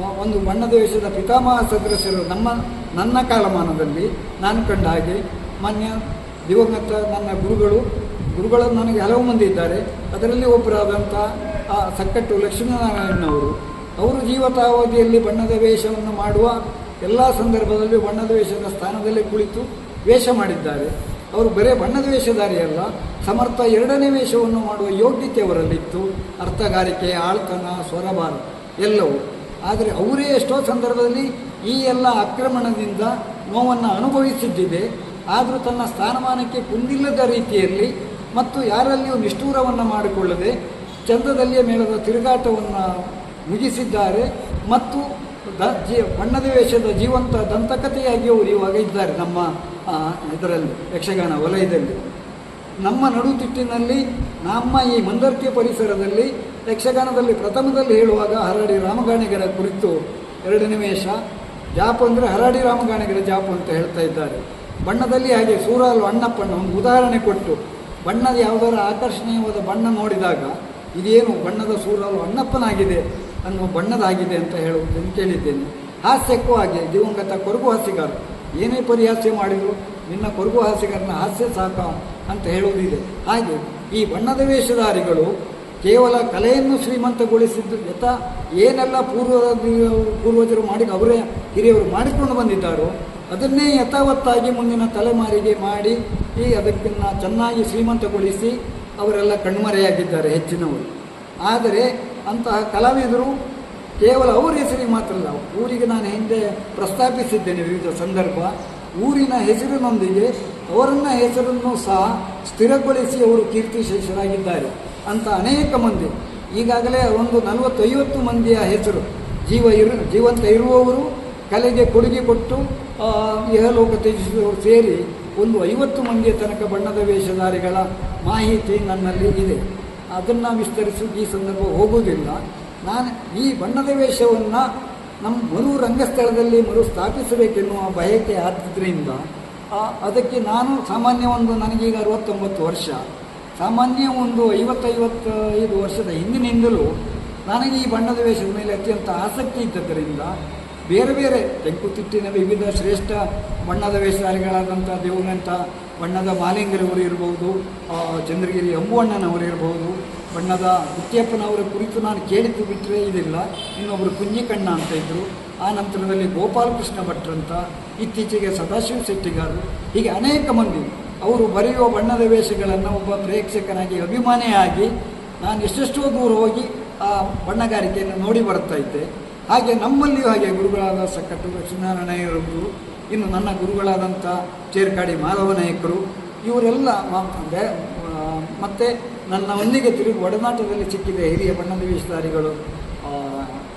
S2: ಒಂದು ವೇಷದ ಪಿತಾಮಹ ಸದಸ್ಯರು ನಮ್ಮ, ನನ್ನ ಕಾಲಮಾನದಲ್ಲಿ ನಾನು ಕಂಡ ಹಾಗೆ ಮಾನ್ಯ ದಿವಂಗತ ನನ್ನ ಗುರುಗಳು ಗುರುಗಳು ನನಗೆ ಹಲವು ಮಂದಿ ಇದ್ದಾರೆ. ಅದರಲ್ಲಿ ಒಬ್ಬರಾದಂಥ, ಆ, ಸಕ್ಕಟ್ಟು ಲಕ್ಷ್ಮೀನಾರಾಯಣನವರು. ಅವರು ಜೀವತಾವಧಿಯಲ್ಲಿ ಬಣ್ಣದ ವೇಷವನ್ನು ಮಾಡುವ ಎಲ್ಲ ಸಂದರ್ಭದಲ್ಲಿ ಬಣ್ಣದ ವೇಷದ ಸ್ಥಾನದಲ್ಲಿ ಕುಳಿತು ವೇಷ ಮಾಡಿದ್ದಾರೆ. ಅವರು ಬರೇ ಬಣ್ಣದ ವೇಷಧಾರಿಯಲ್ಲ ಸಮರ್ಥ ಎರಡನೇ ವೇಷವನ್ನು ಮಾಡುವ ಯೋಗ್ಯತೆ ಅವರಲ್ಲಿತ್ತು. ಅರ್ಥಗಾರಿಕೆ, ಆಳ್ತನ ಸ್ವರಬಾರ ಎಲ್ಲವೂ. ಆದರೆ ಅವರೇ ಎಷ್ಟೋ ಸಂದರ್ಭದಲ್ಲಿ ಈ ಎಲ್ಲ ಆಕ್ರಮಣದಿಂದ ನೋವನ್ನು ಅನುಭವಿಸಿದ್ದಿದೆ. ಆದರೂ ತನ್ನ ಸ್ಥಾನಮಾನಕ್ಕೆ ಕುಂದಿಲ್ಲದ ರೀತಿಯಲ್ಲಿ ಮತ್ತು ಯಾರಲ್ಲಿಯೂ ನಿಷ್ಠೂರವನ್ನು ಮಾಡಿಕೊಳ್ಳದೆ ಚಂದ್ರದಲ್ಲಿಯ ಮೇಳದ ತಿರುಗಾಟವನ್ನು ಮುಗಿಸಿದ್ದಾರೆ ಮತ್ತು ದ ಜೀ ಬಣ್ಣದ ವೇಷದ ಜೀವಂತ ದಂತಕಥೆಯಾಗಿ ಅವರು ಇವಾಗ ಇದ್ದಾರೆ ನಮ್ಮ ಇದರಲ್ಲಿ, ಯಕ್ಷಗಾನ ವಲಯದಲ್ಲಿ. ನಮ್ಮ ನಡುತಿಟ್ಟಿನಲ್ಲಿ, ನಮ್ಮ ಈ ಮಂದರ್ಕೆ ಪರಿಸರದಲ್ಲಿ ಯಕ್ಷಗಾನದಲ್ಲಿ, ಪ್ರಥಮದಲ್ಲಿ ಹೇಳುವಾಗ ಹರಡಿ ರಾಮಗಾಣಿಗರ ಕುರಿತು ಎರಡು ನಿಮೇಶ ಜಾಪು ಅಂದರೆ ಹರಡಿ ರಾಮಗಾಣಿಗರ ಜಾಪು ಅಂತ ಹೇಳ್ತಾ ಇದ್ದಾರೆ. ಬಣ್ಣದಲ್ಲಿ ಹಾಗೆ ಸೂರಾಲು ಅಣ್ಣಪ್ಪಣ್ಣ ಒಂದು ಉದಾಹರಣೆ ಕೊಟ್ಟು ಬಣ್ಣದ ಯಾವುದಾರ ಆಕರ್ಷಣೀಯವಾದ ಬಣ್ಣ ನೋಡಿದಾಗ ಇದೇನು ಬಣ್ಣದ ಸೂರಾಲು ಅಣ್ಣಪ್ಪನಾಗಿದೆ ಅನ್ನೋ ಬಣ್ಣದಾಗಿದೆ ಅಂತ ಹೇಳುವುದನ್ನು ಕೇಳಿದ್ದೇನೆ. ಹಾಸ್ಯಕ್ಕೂ ಹಾಗೆ, ದಿವಂಗತ ಕೊರಗು ಹಾಸ್ಯಗಾರ. ಏನೇ ಪರಿಹಾಸ್ಯ ಮಾಡಿದ್ರು ನಿನ್ನ ಕೊರಗು ಹಾಸ್ಯಗಾರನ ಹಾಸ್ಯ ಸಾಕ ಅಂತ ಹೇಳುವುದಿದೆ. ಹಾಗೆ ಈ ಬಣ್ಣದ ವೇಷಧಾರಿಗಳು ಕೇವಲ ಕಲೆಯನ್ನು ಶ್ರೀಮಂತಗೊಳಿಸಿದ್ದು ಯಥ ಏನೆಲ್ಲ ಪೂರ್ವ ಪೂರ್ವಜರು ಮಾಡಿ ಅವರೇ ಹಿರಿಯವರು ಮಾಡಿಕೊಂಡು ಬಂದಿದ್ದಾರೋ ಅದನ್ನೇ ಯಥಾವತ್ತಾಗಿ ಮುಂದಿನ ತಲೆಮಾರಿಗೆ ಮಾಡಿ ಈ ಅದಕ್ಕನ್ನು ಚೆನ್ನಾಗಿ ಶ್ರೀಮಂತಗೊಳಿಸಿ ಅವರೆಲ್ಲ ಕಣ್ಮರೆಯಾಗಿದ್ದಾರೆ ಹೆಚ್ಚಿನವರು. ಆದರೆ ಅಂತಹ ಕಲಾವಿದರು ಕೇವಲ ಅವ್ರ ಹೆಸರಿಗೆ ಮಾತ್ರ ಅಲ್ಲ, ಊರಿಗೆ ನಾನು ಹಿಂದೆ ಪ್ರಸ್ತಾಪಿಸಿದ್ದೇನೆ ವಿವಿಧ ಸಂದರ್ಭ, ಊರಿನ ಹೆಸರಿನೊಂದಿಗೆ ಅವರನ್ನ ಹೆಸರನ್ನು ಸಹ ಸ್ಥಿರಗೊಳಿಸಿ ಅವರು ಕೀರ್ತಿಶೇಷರಾಗಿದ್ದಾರೆ. ಅಂತ ಅನೇಕ ಮಂದಿ, ಈಗಾಗಲೇ ಒಂದು ನಲವತ್ತೈವತ್ತು ಮಂದಿಯ ಹೆಸರು, ಜೀವ ಇರು, ಜೀವಂತ ಇರುವವರು ಕಲೆಗೆ ಕೊಡುಗೆ ಕೊಟ್ಟು ಇಹಲೋಕ ತ್ಯಜಿಸಿದವರು ಸೇರಿ ಒಂದು ಐವತ್ತು ಮಂದಿಯ ತನಕ ಬಣ್ಣದ ವೇಷಧಾರಿಗಳ ಮಾಹಿತಿ ನನ್ನಲ್ಲಿ ಇದೆ. ಅದನ್ನು ವಿಸ್ತರಿಸಿ, ಈ ಸಂದರ್ಭ ಹೋಗುವುದಿಲ್ಲ. ನಾನು ಈ ಬಣ್ಣದ ವೇಷವನ್ನು ನಮ್ಮ ಮರು ರಂಗಸ್ಥಳದಲ್ಲಿ ಮರು ಸ್ಥಾಪಿಸಬೇಕೆನ್ನುವ ಬಯಕೆ ಆದ್ದರಿಂದ ಅದಕ್ಕೆ ನಾನು ಸಾಮಾನ್ಯ ಒಂದು ನನಗೀಗ ಅರವತ್ತೊಂಬತ್ತು ವರ್ಷ. ಸಾಮಾನ್ಯ ಒಂದು ಐವತ್ತೈವತ್ತೈದು ವರ್ಷದ ಹಿಂದಿನಿಂದಲೂ ನನಗೆ ಈ ಬಣ್ಣದ ವೇಷದ ಮೇಲೆ ಅತ್ಯಂತ ಆಸಕ್ತಿ ಇದ್ದದ್ದರಿಂದ ಬೇರೆ ಬೇರೆ ತೆಂಕುತಿಟ್ಟಿನ ವಿವಿಧ ಶ್ರೇಷ್ಠ ಬಣ್ಣದ ವೇಷಧಾರಿಗಳಾದಂಥ ದೇವನಂಥ ಬಣ್ಣದ ಮಾಲಿಂಗರವರು ಇರಬಹುದು ಚಂದ್ರಗಿರಿ ಅಂಬುವಣ್ಣನವರು ಇರಬಹುದು, ಬಣ್ಣದ ಗುತ್ತಿಯಪ್ಪನವರ ಕುರಿತು ನಾನು ಕೇಳಿದ್ದು ಬಿಟ್ಟರೆ ಇದಿಲ್ಲ. ಇನ್ನೊಬ್ಬರು ಕುಂಜಿಕಣ್ಣ ಅಂತ ಇದ್ದರು. ಆ ನಂತರದಲ್ಲಿ ಗೋಪಾಲಕೃಷ್ಣ ಭಟ್ರಂತ ಇತ್ತೀಚೆಗೆ ಸದಾಶಿವ ಶೆಟ್ಟಿಗಾರರು. ಹೀಗೆ ಅನೇಕ ಮಂದಿ ಅವರು ಬರೆಯುವ ಬಣ್ಣದ ವೇಷಗಳನ್ನು ಒಬ್ಬ ಪ್ರೇಕ್ಷಕನಾಗಿ ಅಭಿಮಾನಿಯಾಗಿ ನಾನು ಎಷ್ಟೆಷ್ಟೋ ದೂರ ಹೋಗಿ ಆ ಬಣ್ಣಗಾರಿಕೆಯನ್ನು ನೋಡಿ ಬರ್ತಾ ಇದ್ದೆ. ಹಾಗೆ ನಮ್ಮಲ್ಲಿಯೂ ಹಾಗೆ ಗುರುಗಳಾದ ಸಕ್ಕಟ್ಟು ಲಕ್ಷ್ಮೀನಾರಾಯಣಯ್ಯರವರು ಇನ್ನು ನನ್ನ ಗುರುಗಳಾದಂಥ ಚೇರ್ಕಾಡಿ ಮಾಧವ ನಾಯಕರು ಇವರೆಲ್ಲ ಮತ್ತೆ ನನ್ನ ಒಂದಿಗೆ ತಿರುಗಿ ಒಡನಾಟದಲ್ಲಿ ಸಿಕ್ಕಿದ ಹಿರಿಯ ಬಣ್ಣದ ವೇಷಧಾರಿಗಳು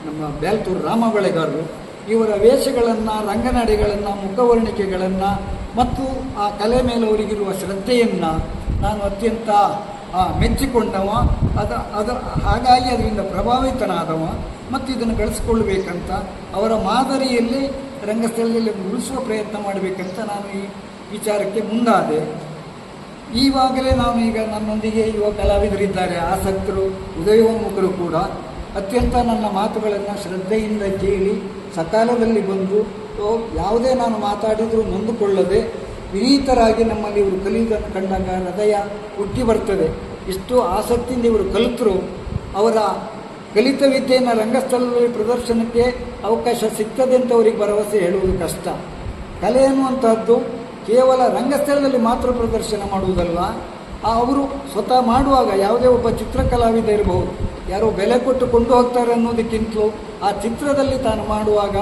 S2: ನಮ್ಮ ಬ್ಯಾಲ್ತೂರು ರಾಮ ಬೆಳೆಗಾರರು ಇವರ ವೇಷಗಳನ್ನು, ರಂಗನಡೆಗಳನ್ನು, ಮುಖವರ್ಣಿಕೆಗಳನ್ನು ಮತ್ತು ಆ ಕಲೆ ಮೇಲೆ ಅವರಿಗಿರುವ ಶ್ರದ್ಧೆಯನ್ನು ನಾನು ಅತ್ಯಂತ ಮೆಚ್ಚಿಕೊಂಡವ. ಅದ ಅದ, ಹಾಗಾಗಿ ಅದರಿಂದ ಪ್ರಭಾವಿತನಾದವ. ಮತ್ತು ಇದನ್ನು ಬೆಳೆಸ್ಕೊಳ್ಬೇಕಂತ ಅವರ ಮಾದರಿಯಲ್ಲಿ ರಂಗಸ್ಥಳದಲ್ಲಿ ಉಳಿಸುವ ಪ್ರಯತ್ನ ಮಾಡಬೇಕಂತ ನಾನು ಈ ವಿಚಾರಕ್ಕೆ ಮುಂದಾದೆ. ಈವಾಗಲೇ ನಾನು ಈಗ ನನ್ನೊಂದಿಗೆ ಯುವ ಕಲಾವಿದರಿದ್ದಾರೆ, ಆಸಕ್ತರು, ಉದಯೋನ್ಮುಖರು ಕೂಡ. ಅತ್ಯಂತ ನನ್ನ ಮಾತುಗಳನ್ನು ಶ್ರದ್ಧೆಯಿಂದ ಕೇಳಿ ಸಕಾಲದಲ್ಲಿ ಬಂದು ಯಾವುದೇ ನಾನು ಮಾತಾಡಿದರೂ ನೊಂದುಕೊಳ್ಳದೆ ವಿನೀತರಾಗಿ ನಮ್ಮಲ್ಲಿ ಇವರು ಕಲಿಯುವುದನ್ನು ಕಂಡಾಗ ಹೃದಯ ಹುಟ್ಟಿ ಬರ್ತದೆ. ಇಷ್ಟು ಆಸಕ್ತಿಯಿಂದ ಇವರು ಕಲಿತರು. ಅವರ ಕಲಿತ ವಿದ್ಯೆಯನ್ನು ರಂಗಸ್ಥಳದಲ್ಲಿ ಪ್ರದರ್ಶನಕ್ಕೆ ಅವಕಾಶ ಸಿಗ್ತದೆ ಅಂತ ಅವರಿಗೆ ಭರವಸೆ ಹೇಳುವುದು ಕಷ್ಟ. ಕಲೆ ಅನ್ನುವಂಥದ್ದು ಕೇವಲ ರಂಗಸ್ಥಳದಲ್ಲಿ ಮಾತ್ರ ಪ್ರದರ್ಶನ ಮಾಡುವುದಲ್ಲ ಅವರು ಸ್ವತಃ ಮಾಡುವಾಗ ಯಾವುದೇ ಒಬ್ಬ ಚಿತ್ರಕಲಾವಿದ ಇರಬಹುದು. ಯಾರೋ ಬೆಲೆ ಕೊಟ್ಟು ಕೊಂಡು ಹೋಗ್ತಾರೆ ಅನ್ನೋದಕ್ಕಿಂತಲೂ ಆ ಚಿತ್ರದಲ್ಲಿ ತಾನು ಮಾಡುವಾಗ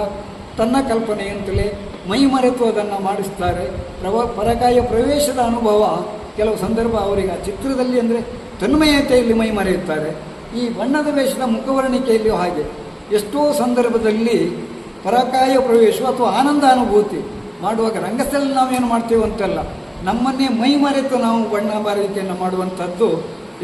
S2: ತನ್ನ ಕಲ್ಪನೆಯಂತಲೇ ಮೈ ಮರೆತು ಅದನ್ನು ಮಾಡಿಸ್ತಾರೆ. ಪ್ರವ, ಪರಕಾಯ ಪ್ರವೇಶದ ಅನುಭವ ಕೆಲವು ಸಂದರ್ಭ ಅವರಿಗೆ ಆ ಚಿತ್ರದಲ್ಲಿ ಅಂದರೆ ತನ್ಮಯತೆಯಲ್ಲಿ ಮೈ ಮರೆಯುತ್ತಾರೆ. ಈ ಬಣ್ಣದ ವೇಷದ ಮುಖವರ್ಣಿಕೆಯಲ್ಲಿಯೂ ಹಾಗೆ. ಎಷ್ಟೋ ಸಂದರ್ಭದಲ್ಲಿ ಪರಕಾಯ ಪ್ರವೇಶ ಅಥವಾ ಆನಂದ ಅನುಭೂತಿ. ಮಾಡುವಾಗ ರಂಗಸ್ಥಳದಲ್ಲಿ ನಾವೇನು ಮಾಡ್ತೇವೆ ಅಂತಲ್ಲ ನಮ್ಮನ್ನೇ ಮೈ ಮರೆತು ನಾವು ಬಣ್ಣ ಬಾರಿಕೆಯನ್ನು ಮಾಡುವಂಥದ್ದು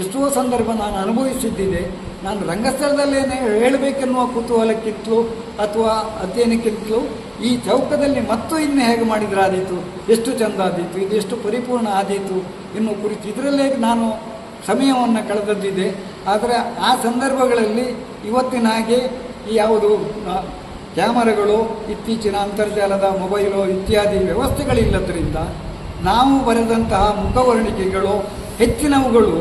S2: ಎಷ್ಟೋ ಸಂದರ್ಭ ನಾನು ಅನುಭವಿಸಿದ್ದಿದೆ. ನಾನು ರಂಗಸ್ಥಳದಲ್ಲೇನೆ ಹೇಳಬೇಕೆನ್ನುವ ಕುತೂಹಲಕ್ಕಿತ್ತು ಅಥವಾ ಅಧ್ಯಯನಕ್ಕಿತ್ತು ಈ ಚೌಕದಲ್ಲಿ ಮತ್ತು ಇನ್ನು ಹೇಗೆ ಮಾಡಿದರೆ ಆದೀತು, ಎಷ್ಟು ಚಂದ ಆದೀತು ಇದು ಎಷ್ಟು ಪರಿಪೂರ್ಣ ಆದೀತು ಎನ್ನುವ ಕುರಿತು ಇದರಲ್ಲೇ ನಾನು ಸಮಯವನ್ನು ಕಳೆದದ್ದಿದೆ. ಆದರೆ ಆ ಸಂದರ್ಭಗಳಲ್ಲಿ ಇವತ್ತಿನ ಹಾಗೆ ಯಾವುದು ಕ್ಯಾಮರಾಗಳು, ಇತ್ತೀಚಿನ ಅಂತರ್ಜಾಲದ ಮೊಬೈಲು ಇತ್ಯಾದಿ ವ್ಯವಸ್ಥೆಗಳಿಲ್ಲದ್ರಿಂದ ನಾವು ಬರೆದಂತಹ ಮುಖವರ್ಣಿಕೆಗಳು ಹೆಚ್ಚಿನವುಗಳು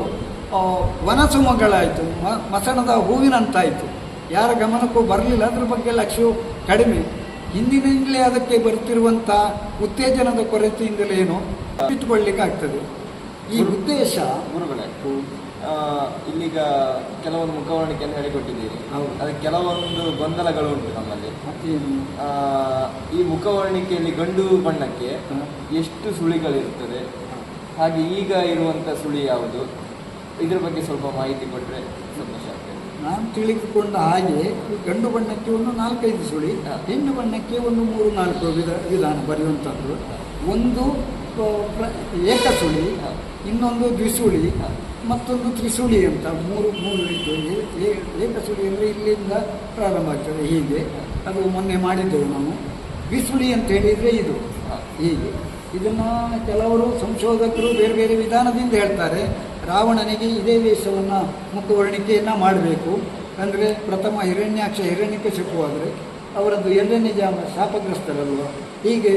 S2: ವನಸುಮಗಳಾಯಿತು, ಮ ಮಸಣದ ಹೂವಿನಂತಾಯಿತು. ಯಾರ ಗಮನಕ್ಕೂ ಬರಲಿಲ್ಲ, ಅದ್ರ ಬಗ್ಗೆ ಲಕ್ಷ್ಯವು ಕಡಿಮೆ. ಹಿಂದಿನಿಂದಲೇ ಅದಕ್ಕೆ ಬರುತ್ತಿರುವಂಥ ಉತ್ತೇಜನದ ಕೊರತೆಯಿಂದಲೇನು ಇಟ್ಕೊಳ್ಳಿಕ್ಕೆ ಆಗ್ತದೆ ಈ ಉದ್ದೇಶ
S3: ಇಲ್ಲಿಗ ಕೆಲವೊಂದು ಮುಖವರ್ಣಿಕೆಯನ್ನು ಹೇಳಿಕೊಟ್ಟಿದ್ದೀರಿ. ಅದಕ್ಕೆ ಕೆಲವೊಂದು ಗೊಂದಲಗಳು ಉಂಟು ನಮ್ಮಲ್ಲಿ ಈ ಮುಖವರ್ಣಿಕೆಯಲ್ಲಿ ಗಂಡು ಬಣ್ಣಕ್ಕೆ. ಎಷ್ಟು ಸುಳಿಗಳಿರ್ತದೆ ಹಾಗೆ ಈಗ ಇರುವಂಥ ಸುಳಿ ಯಾವುದು ಇದ್ರ ಬಗ್ಗೆ ಸ್ವಲ್ಪ ಮಾಹಿತಿ ಕೊಟ್ಟರೆ ಸಂತೋಷ ಆಗ್ತದೆ
S2: ನಾನು ತಿಳಿದುಕೊಂಡ ಹಾಗೆ ಗಂಡು ಬಣ್ಣಕ್ಕೆ ಒಂದು ನಾಲ್ಕೈದು ಸುಳಿ. ಹೆಣ್ಣು ಬಣ್ಣಕ್ಕೆ ಒಂದು ಮೂರು ನಾಲ್ಕು ವಿಧ ವಿಧಾನ ಬರೆಯುವಂಥದ್ದು ಒಂದು ಏಕ
S3: ಸುಳಿ
S2: ಇನ್ನೊಂದು ದ್ವಿಸುಳಿ. ಮತ್ತೊಂದು ತ್ರಿಸುಳಿ ಅಂತ, ಮೂರು ಮೂರು ರೀತಿ ಏಕಸುಳಿ ಅಂದರೆ ಇಲ್ಲಿಂದ ಪ್ರಾರಂಭ ಆಗ್ತದೆ, ಹೀಗೆ. ಅದು ಮೊನ್ನೆ ಮಾಡಿದ್ದೆವು ನಾವು. ಬಿಸುಳಿ ಅಂತ ಹೇಳಿದರೆ ಇದು. ಹೀಗೆ. ಇದನ್ನು ಕೆಲವರು ಸಂಶೋಧಕರು ಬೇರೆ ಬೇರೆ ವಿಧಾನದಿಂದ ಹೇಳ್ತಾರೆ. ರಾವಣನಿಗೆ ಇದೇ ವೇಷವನ್ನು ಮುಖವರ್ಣಿಕೆಯನ್ನು ಮಾಡಬೇಕು. ಅಂದರೆ ಪ್ರಥಮ ಹಿರಣ್ಯಾಕ್ಷ ಹಿರಣ್ಯಕಶಿಪು ಆದರೆ ಅವರದ್ದು ಎರಡನೇ ಜಾಮ ಶಾಪಗ್ರಸ್ತರಲ್ವ? ಹೀಗೆ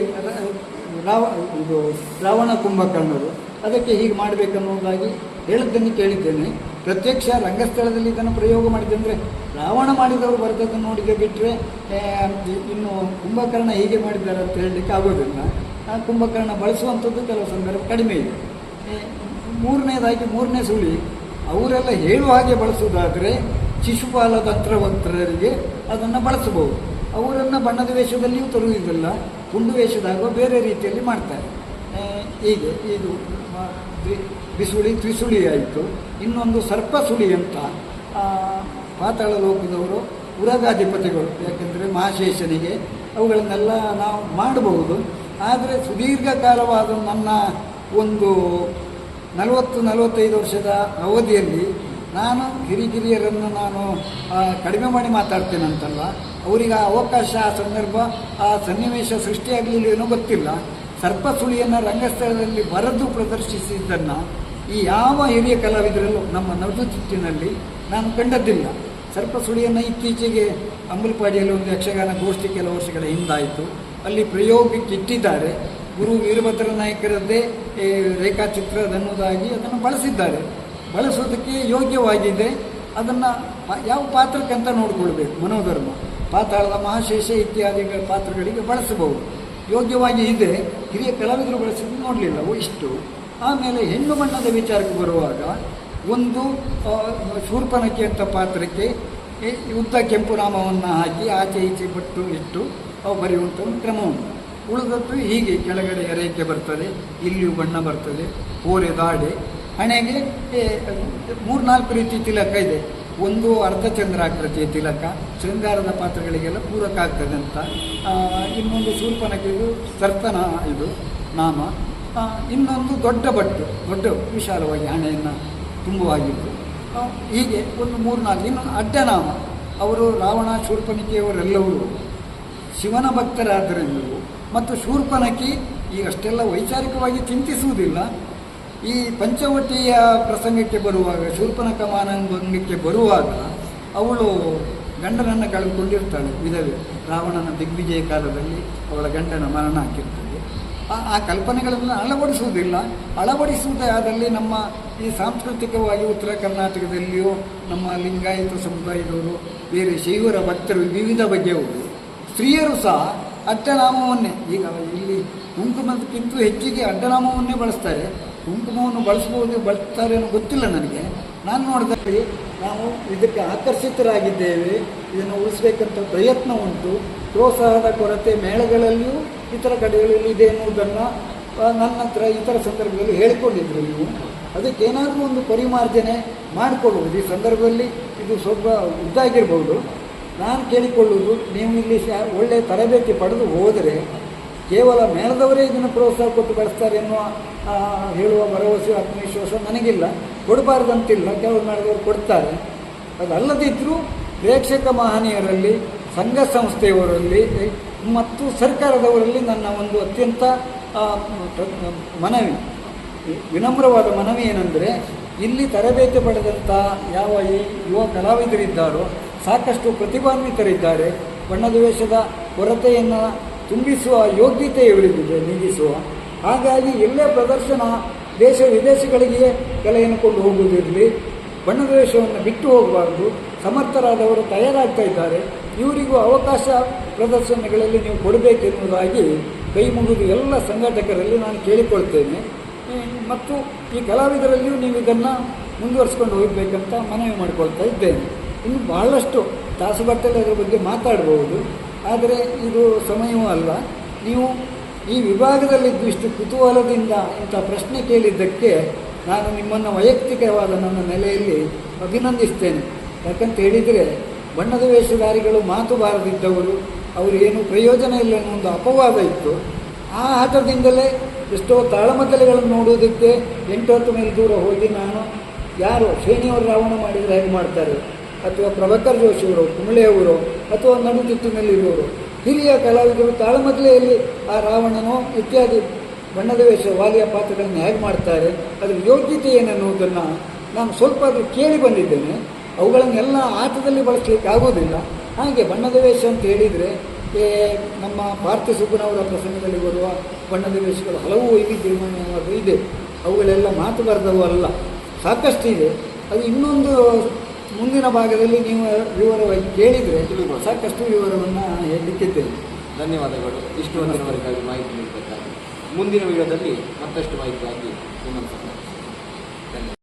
S2: ರಾವ ಇದು ರಾವಣ ಕುಂಭಕರ್ಣರು. ಅದಕ್ಕೆ ಹೀಗೆ ಮಾಡಬೇಕನ್ನುವುದಾಗಿ ಹೇಳಿದ್ದನ್ನು ಕೇಳಿದ್ದೇನೆ. ಪ್ರತ್ಯಕ್ಷ ರಂಗಸ್ಥಳದಲ್ಲಿ ಇದನ್ನು ಪ್ರಯೋಗ ಮಾಡಿದೆ ಅಂದರೆ ರಾವಣ ಮಾಡಿದವರು ಬರ್ತದನ್ನು ನೋಡಿದೆ ಬಿಟ್ಟರೆ ಇನ್ನು ಕುಂಭಕರ್ಣ ಹೀಗೆ ಮಾಡಿದ್ದಾರೆ ಅಂತ ಹೇಳಲಿಕ್ಕೆ ಆಗೋದಿಲ್ಲ. ಆ ಕುಂಭಕರ್ಣ ಬಳಸುವಂಥದ್ದು ಕೆಲವು ಸಂದರ್ಭ ಕಡಿಮೆ ಇದೆ. ಮೂರನೇದಾಗಿ ಮೂರನೇ ಸುಳಿ, ಅವರೆಲ್ಲ ಹೇಳುವ ಹಾಗೆ ಬಳಸುವುದಾದರೆ ಶಿಶುಪಾಲ ತಂತ್ರವಂತರರಿಗೆ ಅದನ್ನು ಬಳಸಬಹುದು. ಅವರನ್ನು ಬಣ್ಣದ ವೇಷದಲ್ಲಿಯೂ ತರುವುದಿಲ್ಲ ಪುಂಡು ವೇಷದಾಗ ಬೇರೆ ರೀತಿಯಲ್ಲಿ ಮಾಡ್ತಾರೆ. ಹೀಗೆ, ಇದು ಬಿಸುಳಿ ತ್ರಿಸುಳಿ ಆಯಿತು. ಇನ್ನೊಂದು ಸರ್ಪಸುಳಿ ಅಂತ ಪಾತಾಳ ಲೋಕದವರು ಉರಗಾಧಿಪತಿಗಳು, ಯಾಕೆಂದರೆ ಮಹಾಶೇಷನಿಗೆ ಅವುಗಳನ್ನೆಲ್ಲ ನಾವು ಮಾಡಬಹುದು. ಆದರೆ ಸುದೀರ್ಘ ಕಾಲವಾದ ನನ್ನ ಒಂದು ನಲವತ್ತು, ನಲವತ್ತೈದು ವರ್ಷದ ಅವಧಿಯಲ್ಲಿ ನಾನು ಹಿರಿಗಿರಿಯರನ್ನು ನಾನು ಕಡಿಮೆ ಮಾಡಿ ಮಾತಾಡ್ತೇನಂತಲ್ಲ ಅವರಿಗೆ ಆ ಅವಕಾಶ, ಆ ಸಂದರ್ಭ, ಆ ಸನ್ನಿವೇಶ ಸೃಷ್ಟಿಯಾಗಲಿಲ್ಲ ಏನೋ ಗೊತ್ತಿಲ್ಲ. ಸರ್ಪಸುಳಿಯನ್ನು ರಂಗಸ್ಥಳದಲ್ಲಿ ಬರೆದು ಪ್ರದರ್ಶಿಸಿದ್ದನ್ನು ಈ ಯಾವ ಹಿರಿಯ ಕಲಾವಿದರಲ್ಲೂ ನಮ್ಮ ನವದುತ್ತಿನಲ್ಲಿ ನಾನು ಕಂಡದ್ದಿಲ್ಲ. ಸರ್ಪ ಸುಳಿಯನ್ನು ಇತ್ತೀಚೆಗೆ ಅಂಬಲ್ಪಾಡಿಯಲ್ಲಿ ಒಂದು ಯಕ್ಷಗಾನ ಗೋಷ್ಠಿ ಕೆಲವು ವರ್ಷಗಳ ಹಿಂದಾಯಿತು. ಅಲ್ಲಿ ಪ್ರಯೋಗಕ್ಕೆ ಇಟ್ಟಿದ್ದಾರೆ ಗುರು ವೀರಭದ್ರ ನಾಯಕರದ್ದೇ ರೇಖಾಚಿತ್ರ ಅದನ್ನುವುದಾಗಿ ಅದನ್ನು ಬಳಸಿದ್ದಾರೆ. ಬಳಸೋದಕ್ಕೆ ಯೋಗ್ಯವಾಗಿದೆ. ಅದನ್ನು ಯಾವ ಪಾತ್ರಕ್ಕಂತ ನೋಡಿಕೊಳ್ಬೇಕು. ಮನೋಧರ್ಮ, ಪಾತಾಳದ ಮಹಾಶೇಷ ಇತ್ಯಾದಿಗಳ ಪಾತ್ರಗಳಿಗೆ ಬಳಸಬಹುದು. ಯೋಗ್ಯವಾಗಿ ಇದೆ. ಹಿರಿಯ ಕಲಾವಿದರು ಬಳಸಿದ್ದು ನೋಡಲಿಲ್ಲ. ಇಷ್ಟು. ಆಮೇಲೆ ಹೆಣ್ಣು ಬಣ್ಣದ ವಿಚಾರಕ್ಕೆ ಬರುವಾಗ ಒಂದು ಶೂರ್ಪನಕ್ಕೆ ಅಂತ ಪಾತ್ರಕ್ಕೆ ಉದ್ದ ಕೆಂಪು ನಾಮವನ್ನು ಹಾಕಿ ಆಚೆ ಈಚೆ ಬಿಟ್ಟು ಇಟ್ಟು ಬರೆಯುವಂಥ ಒಂದು ಕ್ರಮ ಉಂಟು. ಉಳಿದದ್ದು ಹೀಗೆ ಕೆಳಗಡೆ ಎರೆಕೆ ಬರ್ತದೆ, ಇಲ್ಲಿಯೂ ಬಣ್ಣ ಬರ್ತದೆ, ಹೋರೆ ದಾಡೆ. ಹಣೆಗೆ ಮೂರು ಮೂರ್ನಾಲ್ಕು ರೀತಿ ತಿಲಕ ಇದೆ. ಒಂದು ಅರ್ಧಚಂದ್ರಾಕೃತಿಯ ತಿಲಕ, ಶೃಂಗಾರದ ಪಾತ್ರಗಳಿಗೆಲ್ಲ ಪೂರಕ ಆಗ್ತದೆ ಅಂತ. ಇನ್ನೊಂದು ಶೂರ್ಪನಖಿದು ಸರ್ತನ ಇದು, ನಾಮ. ಇನ್ನೊಂದು ದೊಡ್ಡ ಬಟ್ಟು, ದೊಡ್ಡ ವಿಶಾಲವಾಗಿ ಹಣೆಯನ್ನು ತುಂಬುವಾಗಿತ್ತು. ಹೀಗೆ ಒಂದು ಮೂರು ನಾಲ್ಕು ಇನ್ನೊಂದು ಅಡ್ಡನಾಮ, ಅವರು ರಾವಣ ಶೂರ್ಪನಿಕೆಯವರೆಲ್ಲವರು ಶಿವನ ಭಕ್ತರಾದ್ದರಿಂದಲೂ ಮತ್ತು ಶೂರ್ಪನಕಿ ಈಗ ಅಷ್ಟೆಲ್ಲ ವೈಚಾರಿಕವಾಗಿ ಚಿಂತಿಸುವುದಿಲ್ಲ. ಈ ಪಂಚವಟಿಯ ಪ್ರಸಂಗಕ್ಕೆ ಬರುವಾಗ, ಶೂರ್ಪನ ಮಾನಭಂಗಕ್ಕೆ ಬರುವಾಗ ಅವಳು ಗಂಡನನ್ನು ಕಳೆದುಕೊಂಡಿರ್ತಾಳೆ. ವಿಧವೆ, ರಾವಣನ ದಿಗ್ವಿಜಯ ಕಾಲದಲ್ಲಿ ಅವಳ ಗಂಡನ ಮರಣ ಹಾಕಿರ್ತದೆ ಆ- ಕಲ್ಪನೆಗಳನ್ನು ಅಳವಡಿಸುವುದಿಲ್ಲ. ಅಳವಡಿಸುವುದೇ ಆದಲ್ಲಿ ನಮ್ಮ ಈ ಸಾಂಸ್ಕೃತಿಕವಾಗಿ ಉತ್ತರ ಕರ್ನಾಟಕದಲ್ಲಿಯೂ ನಮ್ಮ ಲಿಂಗಾಯತ ಸಮುದಾಯದವರು, ಬೇರೆ ಶೈವರ ಭಕ್ತರು ವಿವಿಧ ಬಗೆಯವರು, ಸ್ತ್ರೀಯರು ಸಹ ಅಡ್ಡನಾಮವನ್ನೇ, ಈಗ ಇಲ್ಲಿ ಕುಂಕುಮಕ್ಕಿಂತ ಹೆಚ್ಚಿಗೆ ಅಡ್ಡನಾಮವನ್ನೇ ಬಳಸ್ತಾರೆ. ಕುಂಕುಮವನ್ನು ಬಳಸ್ಬೋದು, ಬಳಸ್ತಾರೆ ಅನ್ನೋ ಗೊತ್ತಿಲ್ಲ ನನಗೆ. ನಾನು ನೋಡಿದಲ್ಲಿ ನಾವು ಇದಕ್ಕೆ ಆಕರ್ಷಿತರಾಗಿದ್ದೇವೆ. ಇದನ್ನು ಉಳಿಸ್ಬೇಕಂತ ಪ್ರಯತ್ನ ಉಂಟು. ಪ್ರೋತ್ಸಾಹದ ಕೊರತೆ ಮೇಳಗಳಲ್ಲಿಯೂ ಇತರ ಕಡೆಗಳಲ್ಲಿ ಇದೆ ಎನ್ನುವುದನ್ನು ನನ್ನ ಹತ್ರ ಇತರ ಸಂದರ್ಭದಲ್ಲಿ ಹೇಳಿಕೊಂಡಿದ್ದರು ನೀವು. ಅದಕ್ಕೆ ಏನಾದರೂ ಒಂದು ಪರಿಮಾರ್ಜನೆ ಮಾಡಿಕೊಳ್ಳುವುದು ಈ ಸಂದರ್ಭದಲ್ಲಿ ಇದು ಸ್ವಲ್ಪ ಉದ್ದಾಗಿರ್ಬೋದು ನಾನು ಕೇಳಿಕೊಳ್ಳುವುದು, ನೀವು ಇಲ್ಲಿ ಒಳ್ಳೆ ಒಳ್ಳೆಯ ತರಬೇತಿ ಪಡೆದು ಹೋದರೆ ಕೇವಲ ಮೇಳದವರೇ ಇದನ್ನು ಪ್ರೋತ್ಸಾಹ ಕೊಟ್ಟು ಬಳಸ್ತಾರೆ ಎನ್ನುವ ಹೇಳುವ ಭರವಸೆ, ಆತ್ಮವಿಶ್ವಾಸ ನನಗಿಲ್ಲ. ಕೊಡಬಾರ್ದಂತಿಲ್ಲ. ಕೆಲವು ಮೇಳದವರು ಕೊಡ್ತಾರೆ. ಅದಲ್ಲದಿದ್ದರೂ ಪ್ರೇಕ್ಷಕ ಮಹನೀಯರಲ್ಲಿ ಸಂಘ ಸಂಸ್ಥೆಯವರಲ್ಲಿ ಮತ್ತು ಸರ್ಕಾರದವರಲ್ಲಿ ನನ್ನ ಒಂದು ಅತ್ಯಂತ ಮನವಿ. ವಿನಮ್ರವಾದ ಮನವಿ ಏನೆಂದರೆ, ಇಲ್ಲಿ ತರಬೇತಿ ಪಡೆದಂಥ ಯಾವ ಯುವ ಕಲಾವಿದರಿದ್ದಾರೋ, ಸಾಕಷ್ಟು ಪ್ರತಿಭಾನ್ವಿತರಿದ್ದಾರೆ. ಬಣ್ಣದ್ವೇಷದ ಕೊರತೆಯನ್ನು ತುಂಬಿಸುವ ಯೋಗ್ಯತೆ ಇವರಿದ್ದಿದೆ ನೀಗಿಸುವ. ಹಾಗಾಗಿ ಎಲ್ಲೇ ಪ್ರದರ್ಶನ ದೇಶ ವಿದೇಶಗಳಿಗೆ ಕಲೆಯನ್ನು ಕೊಂಡು ಹೋಗುವುದಿರಲಿ, ಬಣ್ಣದ್ವೇಷವನ್ನು ಬಿಟ್ಟು ಹೋಗಬಾರ್ದು, ಸಮರ್ಥರಾದವರು ತಯಾರಾಗ್ತಾ ಇದ್ದಾರೆ. ಇವರಿಗೂ ಅವಕಾಶ ಪ್ರದರ್ಶನಗಳಲ್ಲಿ ನೀವು ಕೊಡಬೇಕೆನ್ನುವುದಾಗಿ ಕೈ ಮುಗಿದು ಎಲ್ಲ ಸಂಘಟಕರಲ್ಲಿ ನಾನು ಕೇಳಿಕೊಳ್ತೇನೆ. ಮತ್ತು ಈ ಕಲಾವಿದರಲ್ಲಿಯೂ ನೀವು ಇದನ್ನು ಮುಂದುವರಿಸ್ಕೊಂಡು ಹೋಗಬೇಕಂತ ಮನವಿ ಮಾಡಿಕೊಳ್ತಾ ಇದ್ದೇನೆ. ಇನ್ನು ಬಹಳಷ್ಟು ತಾಸುಗಟ್ಟಲೆ ಅದರ ಬಗ್ಗೆ ಮಾತಾಡಬಹುದು. ಆದರೆ ಇದು ಸಮಯವೂ ಅಲ್ಲ. ನೀವು ಈ ವಿಭಾಗದಲ್ಲಿದ್ದು ಇಷ್ಟು ಕುತೂಹಲದಿಂದ ಇಂಥ ಪ್ರಶ್ನೆ ಕೇಳಿದ್ದಕ್ಕೆ ನಾನು ನಿಮ್ಮನ್ನು ವೈಯಕ್ತಿಕವಾದ ನನ್ನ ನೆಲೆಯಲ್ಲಿ ಅಭಿನಂದಿಸ್ತೇನೆ. ಯಾಕಂತ ಹೇಳಿದರೆ ಬಣ್ಣದ ವೇಷಧಾರಿಗಳು ಮಾತು ಬಾರದಿದ್ದವರು, ಅವರು ಏನು ಪ್ರಯೋಜನ ಇಲ್ಲ ಅನ್ನೋ ಒಂದು ಅಪವಾದ ಇತ್ತು. ಆ ಹಠದಿಂದಲೇ ಎಷ್ಟೋ ತಾಳಮದ್ದಲೆಗಳನ್ನು ನೋಡುವುದಕ್ಕೆ ಎಂಟು ಹತ್ತು ಮೈಲಿ ದೂರ ಹೋಗಿ ನಾನು ಯಾರು ಶ್ರೇಣಿಯವರು ರಾವಣ ಮಾಡಿದರೆ ಹೇಗೆ ಮಾಡ್ತಾರೆ? ಅಥವಾ ಪ್ರಭಾಕರ್ ಜೋಶಿಯವರು ಕುಮಳೆಯವರು ಅಥವಾ ನಡುತಿಟ್ಟಿನಲ್ಲಿರುವವರು ಹಿರಿಯ ಕಲಾವಿದರು ತಾಳಮದ್ದಲೆಯಲ್ಲಿ ಆ ರಾವಣನೋ ಇತ್ಯಾದಿ ಬಣ್ಣದ ವೇಷ ವಾಲಿಯ ಪಾತ್ರಗಳನ್ನು ಹೇಗೆ ಮಾಡ್ತಾರೆ? ಅದರ ಯೋಗ್ಯತೆ ಏನನ್ನುವುದನ್ನು ನಾನು ಸ್ವಲ್ಪ ಅದು ಕೇಳಿ ಬಂದಿದ್ದೇನೆ. ಅವುಗಳನ್ನೆಲ್ಲ ಆಟದಲ್ಲಿ ಬಳಸಲಿಕ್ಕೆ ಆಗೋದಿಲ್ಲ ಹಾಗೆ ಬಣ್ಣದ ವೇಷ ಅಂತ ಹೇಳಿದರೆ ನಮ್ಮ ಭಾರತೀಯ ಸುಬ್ಬನವರ ಪ್ರಸಂಗದಲ್ಲಿ ಬರುವ ಬಣ್ಣದ ವೇಷಗಳು ಹಲವು ವೈವಿಧ್ಯಮಾನವಾಗಿ ಇದೆ. ಅವುಗಳೆಲ್ಲ ಮಾತು ಬರೆದವು ಅಲ್ಲ. ಸಾಕಷ್ಟು ಇದೆ ಅದು ಇನ್ನೊಂದು ಮುಂದಿನ ಭಾಗದಲ್ಲಿ ನೀವು ವಿವರವಾಗಿ ಕೇಳಿದರೆ. ಸಾಕಷ್ಟು ವಿವರವನ್ನು ಹೇಳಲಿಕ್ಕಿದ್ದೇನೆ
S3: ಧನ್ಯವಾದಗಳು. ಇಷ್ಟು ಮಾಹಿತಿ ನೀಡಬೇಕಾಗಿ ಮುಂದಿನ ವಿಡಿಯೋದಲ್ಲಿ ಮತ್ತಷ್ಟು ಮಾಹಿತಿಯಾಗಿ ನಿಮ್ಮನ್ನು. ಧನ್ಯವಾದ